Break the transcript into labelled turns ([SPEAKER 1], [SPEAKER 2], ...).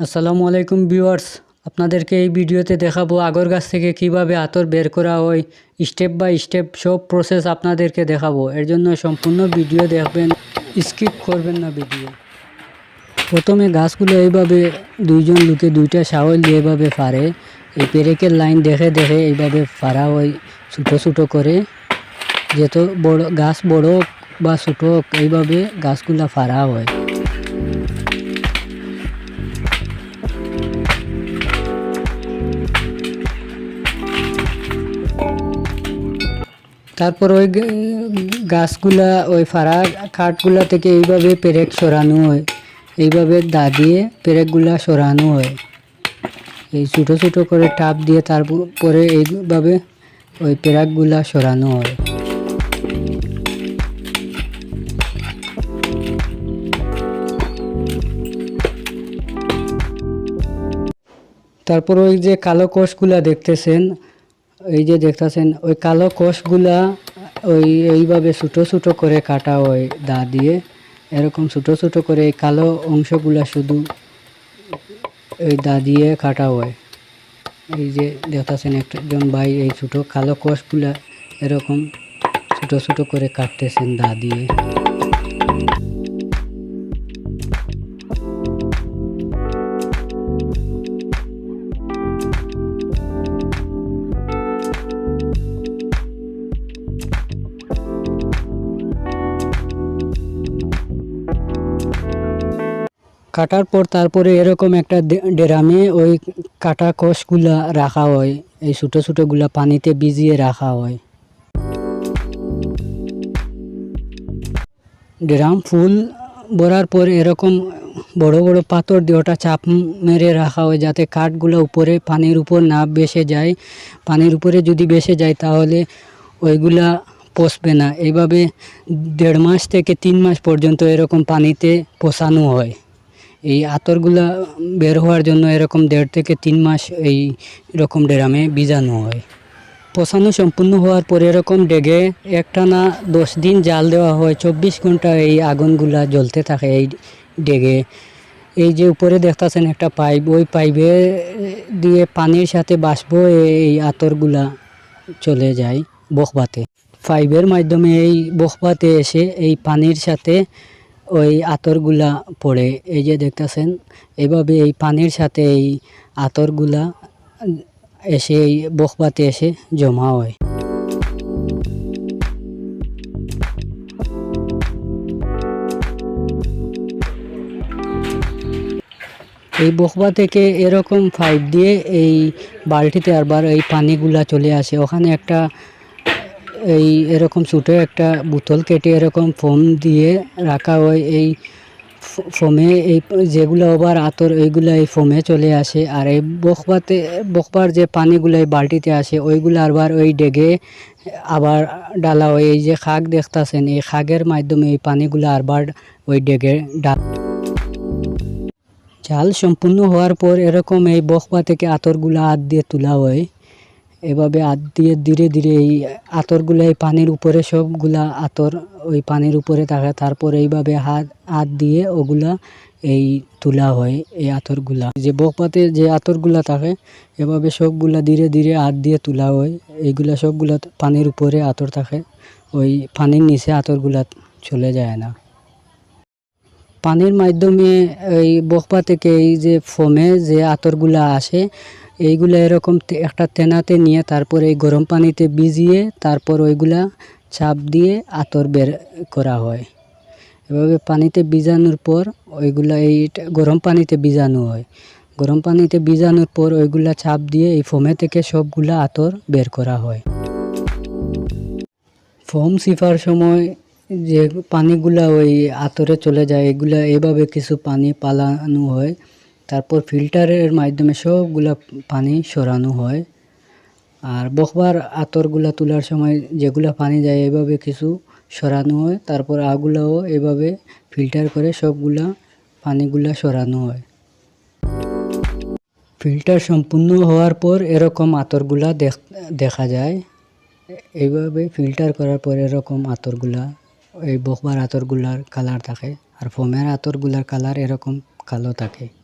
[SPEAKER 1] আসসালামু আলাইকুম ভিউয়ার্স, আপনাদেরকে এই ভিডিওতে দেখাবো আগর গাছ থেকে কীভাবে আতর বের করা হয়। স্টেপ বাই স্টেপ সব প্রসেস আপনাদেরকে দেখাবো। এর জন্য সম্পূর্ণ ভিডিও দেখবেন, স্কিপ করবেন না ভিডিও। প্রথমে গাছগুলো এইভাবে দুইজন লোকে দুইটা শাওল দিয়ে এইভাবে ফারে এই পেরেকের লাইন দেখে দেখে এইভাবে ফারা হয়, ছোটো ছোটো করে। যেহেতু বড়, গাছ বড় বা ছোটো এইভাবে গাছগুলা ফারা হয়। তারপর ওই গাছগুলা, ওই ফাড়া কাঠগুলা থেকে এইভাবে পেরেক সরানো হয়। এইভাবে দা দিয়ে পেরেকগুলা সরানো হয়। এই ছোটো ছোটো করে টাপ দিয়ে তারপরে এইভাবে ওই পেরাকগুলা সরানো হয়। তারপর ওই যে কালো কোষগুলা দেখতেছেন এই যে দেখতেছেন, ওই কালো কোষগুলা ওই এইভাবে ছোটো ছোটো করে কাটা হয় দা দিয়ে, এরকম ছোটো ছোটো করে এই কালো অংশগুলা শুধু এই দা দিয়ে কাটা হয়। এই যে দেখতেছেন একজন ভাই এই ছোটো কালো কোষগুলা এরকম ছোটো ছোটো করে কাটতেছেন দা দিয়ে। কাটার পর তারপরে এরকম একটা ডেরামে ওই কাটা কোষগুলা রাখা হয়। এই ছোটো ছোটোগুলা পানিতে ভিজিয়ে রাখা হয়। ড্রাম ফুল ভরার পর এরকম বড় বড় পাথর দিয়ে ওটা চাপ মেরে রাখা হয় যাতে কাঠগুলো উপরে পানির উপর না বেসে যায়। পানির উপরে যদি বেসে যায় তাহলে ওইগুলা পচবে না। এইভাবে দেড় মাস থেকে তিন মাস পর্যন্ত এরকম পানিতে পচানো হয়। এই আতরগুলা বের হওয়ার জন্য এরকম দেড় থেকে তিন মাস এই রকম ড্রামে ভিজানো হয়। পচানো সম্পূর্ণ হওয়ার পর এরকম ডেগে একটানা দশ দিন জাল দেওয়া হয়, চব্বিশ ঘণ্টা এই আগুনগুলা জ্বলতে থাকে এই ডেগে। এই যে উপরে দেখতেছেন একটা পাইপ, ওই পাইপে দিয়ে পানির সাথে বাষ্প এই আতরগুলা চলে যায় বখবাতে। পাইপের মাধ্যমে এই বখবাতে এসে এই পানির সাথে ওই আতরগুলা পড়ে, এই যে দেখতেছেন এইভাবে এই পানির সাথে এই আতরগুলা এসে, এই বখবাতে এসে জমা হয়। এই বখবা থেকে এরকম পাইপ দিয়ে এই বালতিতে আবার এই পানিগুলা চলে আসে। ওখানে একটা এই এরকম ছোটো একটা বোতল কেটে এরকম ফোম দিয়ে রাখা হয়। এই ফোমে এই যেগুলো আবার আতর এইগুলো এই ফোমে চলে আসে। আর এই বখবাতে বখবার যে পানিগুলো এই বালতিতে আসে, ওইগুলো আবার ওই ডেগে আবার ডালা হয়। এই যে খাগ দেখতাছেন, এই খাগের মাধ্যমে এই পানিগুলো আবার ওই ডেগে ডাল। চাল সম্পূর্ণ হওয়ার পর এরকম এই বখবা থেকে আতরগুলো হাত দিয়ে তোলা হয়। এভাবে হাত দিয়ে ধীরে ধীরে এই আতরগুলো এই পানির উপরে সবগুলা আতর ওই পানির উপরে থাকে। তারপর এইভাবে হাত হাত দিয়ে ওগুলা এই তোলা হয়, এই আতরগুলা। যে বকপাতে যে আতরগুলা থাকে, এভাবে সবগুলা ধীরে ধীরে হাত দিয়ে তোলা হয়। এইগুলা সবগুলা পানির উপরে আতর থাকে। ওই পানির নিচে আতরগুলা চলে যায় না। পানির মাধ্যমে এই বকপা থেকে এই যে ফোমে যে আতরগুলা আসে এইগুলা এরকম একটা তেনাতে নিয়ে তারপর এই গরম পানিতে ভিজিয়ে তারপর ওইগুলা চাপ দিয়ে আতর বের করা হয়। এভাবে পানিতে ভিজানোর পর ওইগুলা এই গরম পানিতে ভিজানো হয়। গরম পানিতে ভিজানোর পর ওইগুলা চাপ দিয়ে এই ফোমে থেকে সবগুলা আতর বের করা হয়। ফোম সিফার সময় যে পানিগুলা ওই আতরে চলে যায়, এগুলা এভাবে কিছু পানি পালানো হয়। তারপর ফিল্টারের মাধ্যমে সবগুলা পানি সরানো হয়। আর বকবার আতরগুলা তোলার সময় যেগুলা পানি যায় এভাবে কিছু সরানো হয়। তারপর আগুলাও এভাবে ফিল্টার করে সবগুলা পানিগুলা সরানো হয়। ফিল্টার সম্পূর্ণ হওয়ার পর এরকম আতরগুলা দেখ- যায়। এইভাবে ফিল্টার করার পর এরকম আতরগুলা, এই বকবার আতরগুলার কালার থাকে। আর ফোমের আতরগুলার কালার এরকম কালো থাকে।